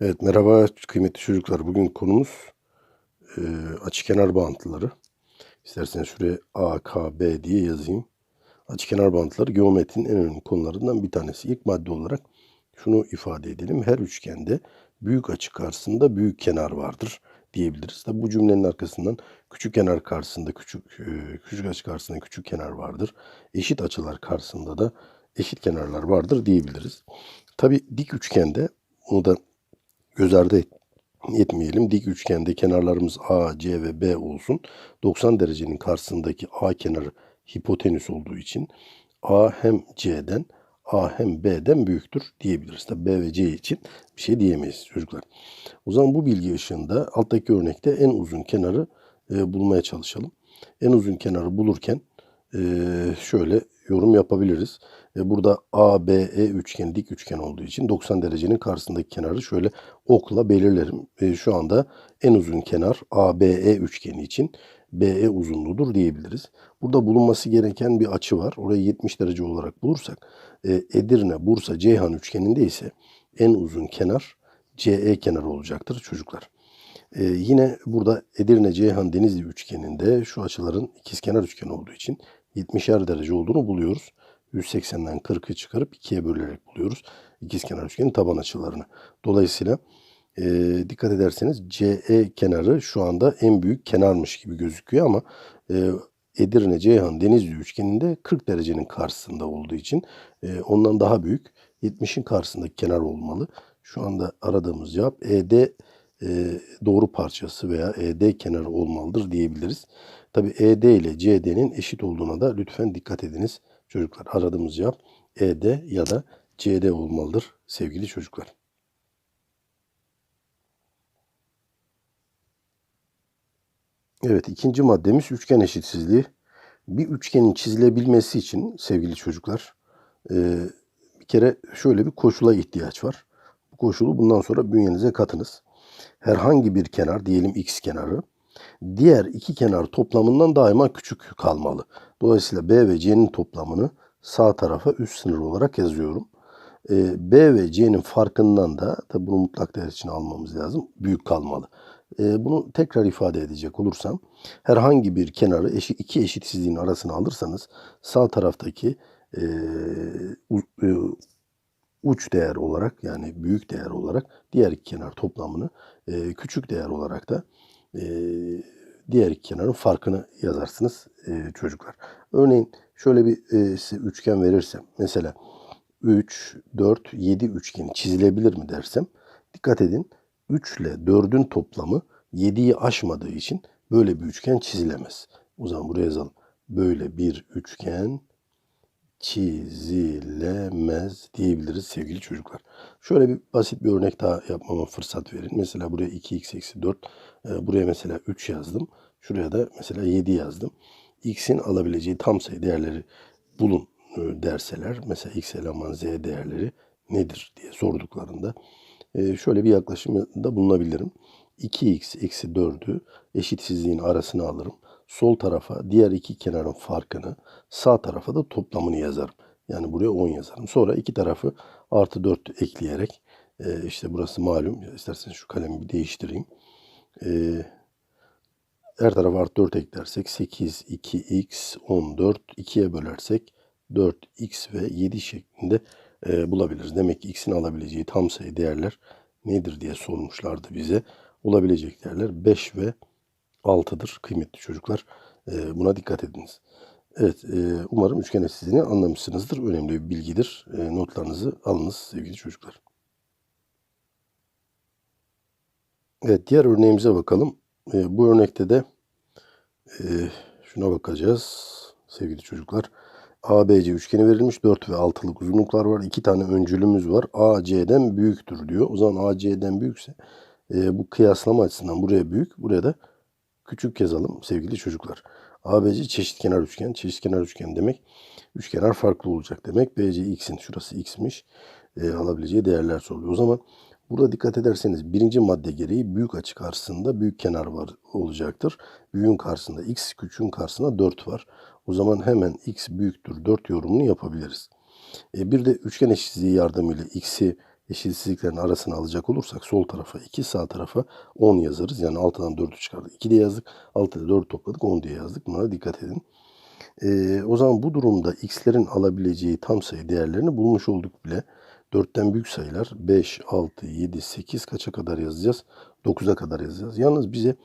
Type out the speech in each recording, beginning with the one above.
Evet merhaba kıymetli çocuklar. Bugün konumuz e, açıkenar bağıntıları. İsterseniz şuraya A, K, B diye yazayım. Açıkenar bağıntıları geometrinin en önemli konularından bir tanesi. İlk madde olarak şunu ifade edelim. Her üçgende büyük açı karşısında büyük kenar vardır diyebiliriz. Tabi bu cümlenin arkasından küçük kenar karşısında küçük e, küçük açı karşısında küçük kenar vardır. Eşit açılar karşısında da eşit kenarlar vardır diyebiliriz. Tabi dik üçgende bunu da göz ardı et- etmeyelim. Dik üçgende kenarlarımız A, C ve B olsun. 90 derecenin karşısındaki A kenarı hipotenüs olduğu için A hem C'den A hem B'den büyüktür diyebiliriz. Tabi B ve C için bir şey diyemeyiz çocuklar. O zaman bu bilgi ışığında alttaki örnekte en uzun kenarı e, bulmaya çalışalım. En uzun kenarı bulurken e, şöyle yorum yapabiliriz. E, burada ABE üçgen dik üçgen olduğu için 90 derecenin karşısındaki kenarı şöyle okla belirlerim. E, şu anda en uzun kenar ABE üçgeni için BE uzunluğudur diyebiliriz. Burada bulunması gereken bir açı var. Orayı 70 derece olarak bulursak e, Edirne, Bursa, Ceyhan üçgeninde ise en uzun kenar CE kenarı olacaktır çocuklar. Ee, yine burada Edirne Ceyhan Denizli üçgeninde şu açıların ikizkenar üçgen olduğu için 70'er derece olduğunu buluyoruz. 180'den 40'ı çıkarıp 2'ye bölerek buluyoruz ikizkenar üçgenin taban açılarını. Dolayısıyla e, dikkat ederseniz CE kenarı şu anda en büyük kenarmış gibi gözüküyor ama e, Edirne Ceyhan Denizli üçgeninde 40 derecenin karşısında olduğu için e, ondan daha büyük 70'in karşısındaki kenar olmalı. Şu anda aradığımız cevap ED e, doğru parçası veya ED kenarı olmalıdır diyebiliriz. Tabi ED ile CD'nin eşit olduğuna da lütfen dikkat ediniz çocuklar. Aradığımız cevap ED ya da CD olmalıdır sevgili çocuklar. Evet ikinci maddemiz üçgen eşitsizliği. Bir üçgenin çizilebilmesi için sevgili çocuklar e, bir kere şöyle bir koşula ihtiyaç var. Bu koşulu bundan sonra bünyenize katınız. Herhangi bir kenar diyelim x kenarı diğer iki kenar toplamından daima küçük kalmalı. Dolayısıyla B ve C'nin toplamını sağ tarafa üst sınır olarak yazıyorum. E, B ve C'nin farkından da tabi bunu mutlak değer için almamız lazım. Büyük kalmalı. E, bunu tekrar ifade edecek olursam herhangi bir kenarı eşit, iki eşitsizliğin arasına alırsanız sağ taraftaki e, u- e, uç değer olarak yani büyük değer olarak diğer iki kenar toplamını e, küçük değer olarak da e, diğer iki kenarın farkını yazarsınız e, çocuklar. Örneğin şöyle bir e, üçgen verirsem mesela 3, 4, 7 üçgeni çizilebilir mi dersem dikkat edin 3 ile 4'ün toplamı 7'yi aşmadığı için böyle bir üçgen çizilemez. O zaman buraya yazalım. Böyle bir üçgen çizilemez diyebiliriz sevgili çocuklar. Şöyle bir basit bir örnek daha yapmama fırsat verin. Mesela buraya 2x eksi 4, e, buraya mesela 3 yazdım. Şuraya da mesela 7 yazdım. x'in alabileceği tam sayı değerleri bulun e, derseler. Mesela x eleman z değerleri nedir diye sorduklarında e, şöyle bir yaklaşımda bulunabilirim. 2x eksi 4'ü eşitsizliğin arasına alırım. Sol tarafa diğer iki kenarın farkını, sağ tarafa da toplamını yazarım. Yani buraya 10 yazarım. Sonra iki tarafı artı 4 ekleyerek e, işte burası malum. İsterseniz şu kalemi bir değiştireyim. E, her tarafa artı 4 eklersek 8, 2x, 14, 2'ye bölersek 4x ve 7 şeklinde e, bulabiliriz. Demek ki x'in alabileceği tam sayı değerler nedir diye sormuşlardı bize. Olabilecek değerler 5 ve 6'dır kıymetli çocuklar. E, buna dikkat ediniz. Evet, e, umarım üçgen eşitsizliğini anlamışsınızdır. Önemli bir bilgidir. E, notlarınızı alınız sevgili çocuklar. Evet, diğer örneğimize bakalım. E, bu örnekte de şuna bakacağız sevgili çocuklar. ABC üçgeni verilmiş. 4 ve 6'lık uzunluklar var. 2 tane öncülümüz var. AC'den büyüktür diyor. O zaman AC'den büyükse bu kıyaslama açısından buraya büyük, buraya da küçük yazalım sevgili çocuklar. ABC çeşitkenar üçgen. Çeşitkenar üçgen demek üçkenar farklı olacak demek. BC x'in şurası x'miş. E, alabileceği değerler soruluyor. O zaman burada dikkat ederseniz birinci madde gereği büyük açı karşısında büyük kenar var olacaktır. Büyüğün karşısında x, küçüğün karşısında 4 var. O zaman hemen x büyüktür 4 yorumunu yapabiliriz. E, bir de üçgen eşitsizliği yardımıyla x'i eşitsizliklerin arasını alacak olursak sol tarafa 2 sağ tarafa 10 yazarız. Yani 6'dan 4'ü çıkardık. 2 diye yazdık. 6'da 4 topladık 10 diye yazdık. Buna dikkat edin. Ee, o zaman bu durumda x'lerin alabileceği tam sayı değerlerini bulmuş olduk bile. 4'ten büyük sayılar 5, 6, 7, 8 kaça kadar yazacağız? 9'a kadar yazacağız. Yalnız bize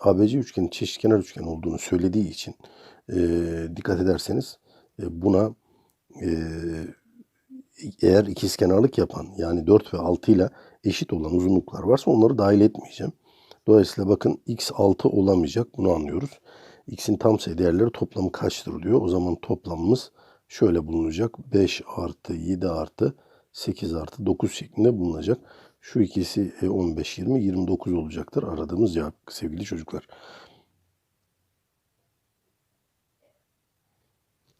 ABC üçgenin çeşitkenar üçgen olduğunu söylediği için e, dikkat ederseniz e, buna e, eğer ikizkenarlık yapan yani 4 ve 6 ile eşit olan uzunluklar varsa onları dahil etmeyeceğim. Dolayısıyla bakın x 6 olamayacak bunu anlıyoruz. x'in tam sayı değerleri toplamı kaçtır diyor. O zaman toplamımız şöyle bulunacak. 5 artı 7 artı 8 artı 9 şeklinde bulunacak. Şu ikisi e, 15, 20, 29 olacaktır. Aradığımız cevap sevgili çocuklar.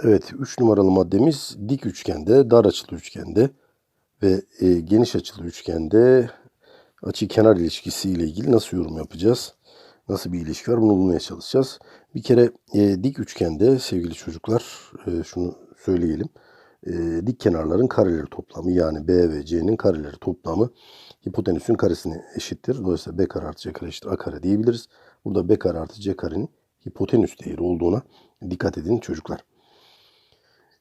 Evet 3 numaralı maddemiz dik üçgende, dar açılı üçgende ve e, geniş açılı üçgende açı kenar ilişkisi ile ilgili nasıl yorum yapacağız? Nasıl bir ilişki var bunu bulmaya çalışacağız. Bir kere e, dik üçgende sevgili çocuklar e, şunu söyleyelim. E, dik kenarların kareleri toplamı yani B ve C'nin kareleri toplamı hipotenüsün karesine eşittir. Dolayısıyla B kare artı C kare eşittir A kare diyebiliriz. Burada B kare artı C karenin hipotenüs değeri olduğuna dikkat edin çocuklar.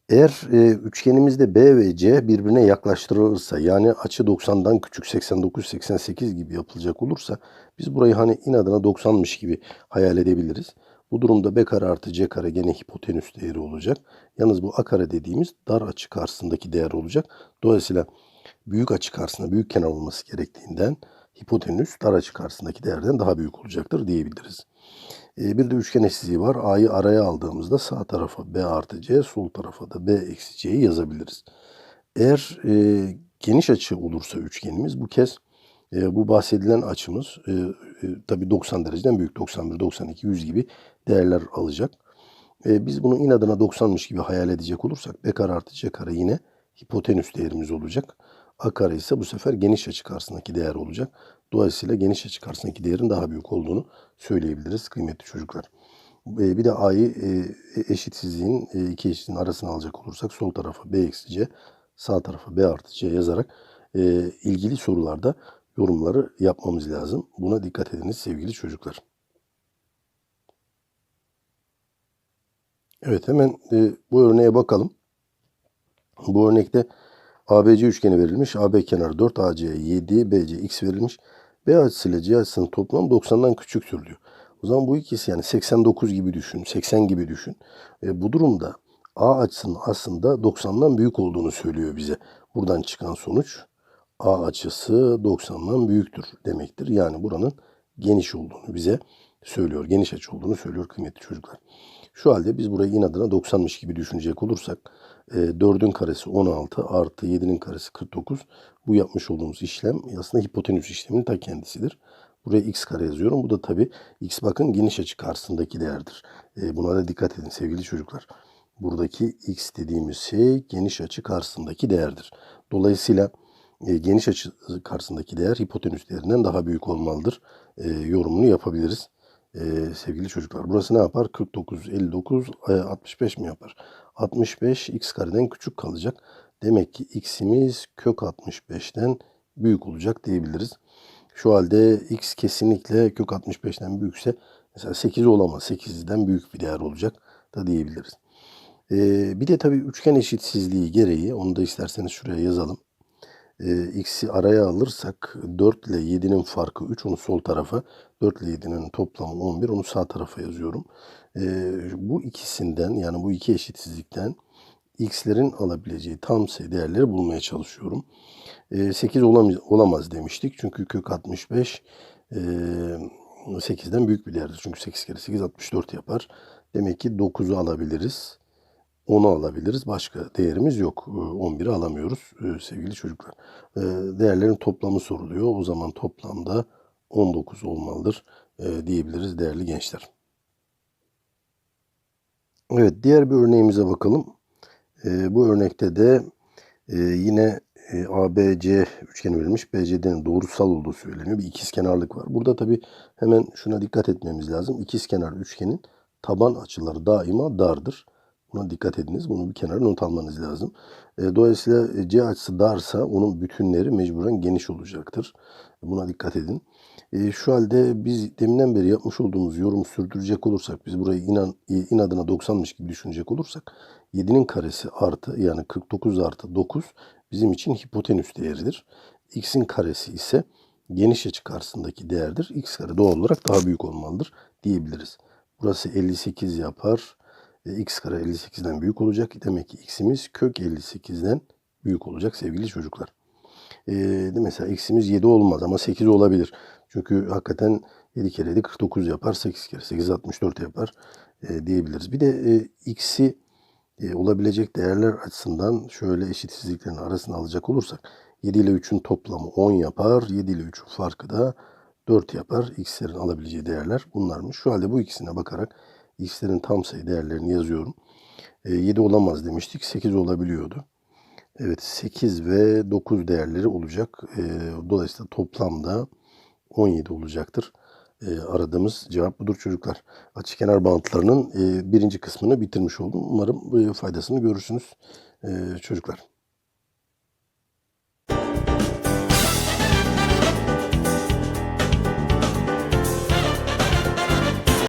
Eğer e, üçgenimizde B ve C birbirine yaklaştırılırsa yani açı 90'dan küçük 89-88 gibi yapılacak olursa biz burayı hani inadına 90'mış gibi hayal edebiliriz. Bu durumda B kare artı C kare gene hipotenüs değeri olacak. Yalnız bu A kare dediğimiz dar açı karşısındaki değer olacak. Dolayısıyla büyük açı karşısında büyük kenar olması gerektiğinden hipotenüs dar açı karşısındaki değerden daha büyük olacaktır diyebiliriz. E, bir de üçgen eşitsizliği var. A'yı araya aldığımızda sağ tarafa B artı C, sol tarafa da B eksi C'yi yazabiliriz. Eğer e, geniş açı olursa üçgenimiz bu kez e, bu bahsedilen açımız e, e, tabi 90 dereceden büyük 91, 92, 100 gibi değerler alacak. E, biz bunu inadına 90'mış gibi hayal edecek olursak B kare artı C kare yine hipotenüs değerimiz olacak. A kare ise bu sefer geniş açı karşısındaki değer olacak. Dolayısıyla geniş açı karşısındaki değerin daha büyük olduğunu söyleyebiliriz kıymetli çocuklar. Bir de A'yı eşitsizliğin iki eşitliğin arasına alacak olursak sol tarafa B eksi C, sağ tarafa B artı C yazarak ilgili sorularda yorumları yapmamız lazım. Buna dikkat ediniz sevgili çocuklar. Evet hemen bu örneğe bakalım. Bu örnekte ABC üçgeni verilmiş. AB kenarı 4, AC 7, BC x verilmiş. B açısıyla C açısının toplamı 90'dan küçüktür diyor. O zaman bu ikisi yani 89 gibi düşün, 80 gibi düşün. E, bu durumda A açısının aslında 90'dan büyük olduğunu söylüyor bize. Buradan çıkan sonuç A açısı 90'dan büyüktür demektir. Yani buranın geniş olduğunu bize söylüyor. Geniş açı olduğunu söylüyor kıymetli çocuklar. Şu halde biz burayı inadına 90'mış gibi düşünecek olursak e, 4'ün karesi 16 artı 7'nin karesi 49. Bu yapmış olduğumuz işlem aslında hipotenüs işleminin ta kendisidir. Buraya x kare yazıyorum. Bu da tabi x bakın geniş açı karşısındaki değerdir. E, buna da dikkat edin sevgili çocuklar. Buradaki x dediğimiz şey geniş açı karşısındaki değerdir. Dolayısıyla e, geniş açı karşısındaki değer hipotenüs değerinden daha büyük olmalıdır. E, yorumunu yapabiliriz e, sevgili çocuklar. Burası ne yapar? 49, 59, 65 mi yapar? 65 x kareden küçük kalacak. Demek ki x'imiz kök 65'ten büyük olacak diyebiliriz. Şu halde x kesinlikle kök 65'ten büyükse mesela 8 olamaz. 8'den büyük bir değer olacak da diyebiliriz. Ee, bir de tabii üçgen eşitsizliği gereği onu da isterseniz şuraya yazalım. Ee, x'i araya alırsak 4 ile 7'nin farkı 3 onu sol tarafa 4 ile 7'nin toplamı 11 onu sağ tarafa yazıyorum. Ee, bu ikisinden yani bu iki eşitsizlikten x'lerin alabileceği tam sayı değerleri bulmaya çalışıyorum. E, 8 olamaz, olamaz demiştik. Çünkü kök 65 e, 8'den büyük bir değerdir. Çünkü 8 kere 8 64 yapar. Demek ki 9'u alabiliriz. 10'u alabiliriz. Başka değerimiz yok. 11'i alamıyoruz e, sevgili çocuklar. E, değerlerin toplamı soruluyor. O zaman toplamda 19 olmalıdır diyebiliriz değerli gençler. Evet diğer bir örneğimize bakalım. Bu örnekte de e, yine e, ABC üçgeni verilmiş. BCD'nin doğrusal olduğu söyleniyor. Bir ikizkenarlık var. Burada tabi hemen şuna dikkat etmemiz lazım. İkizkenar üçgenin taban açıları daima dardır. Buna dikkat ediniz. Bunu bir kenara not almanız lazım. E, dolayısıyla e, C açısı darsa onun bütünleri mecburen geniş olacaktır. Buna dikkat edin. E, şu halde biz deminden beri yapmış olduğumuz yorumu sürdürecek olursak, biz burayı inan, e, inadına 90'mış gibi düşünecek olursak 7'nin karesi artı yani 49 artı 9 bizim için hipotenüs değeridir. X'in karesi ise geniş açı karşısındaki değerdir. X kare doğal olarak daha büyük olmalıdır diyebiliriz. Burası 58 yapar. X kare 58'den büyük olacak. Demek ki x'imiz kök 58'den büyük olacak sevgili çocuklar. E, de mesela x'imiz 7 olmaz ama 8 olabilir. Çünkü hakikaten 7 kere 7 49 yapar. 8 kere 8 64 yapar e, diyebiliriz. Bir de e, x'i e, olabilecek değerler açısından şöyle eşitsizliklerin arasını alacak olursak 7 ile 3'ün toplamı 10 yapar. 7 ile 3'ün farkı da 4 yapar. X'lerin alabileceği değerler bunlarmış. Şu halde bu ikisine bakarak X'lerin tam sayı değerlerini yazıyorum. E, 7 olamaz demiştik. 8 olabiliyordu. Evet 8 ve 9 değerleri olacak. E, dolayısıyla toplamda 17 olacaktır. E, aradığımız cevap budur çocuklar. Açıkenar bantlarının e, birinci kısmını bitirmiş oldum. Umarım e, faydasını görürsünüz e, çocuklar.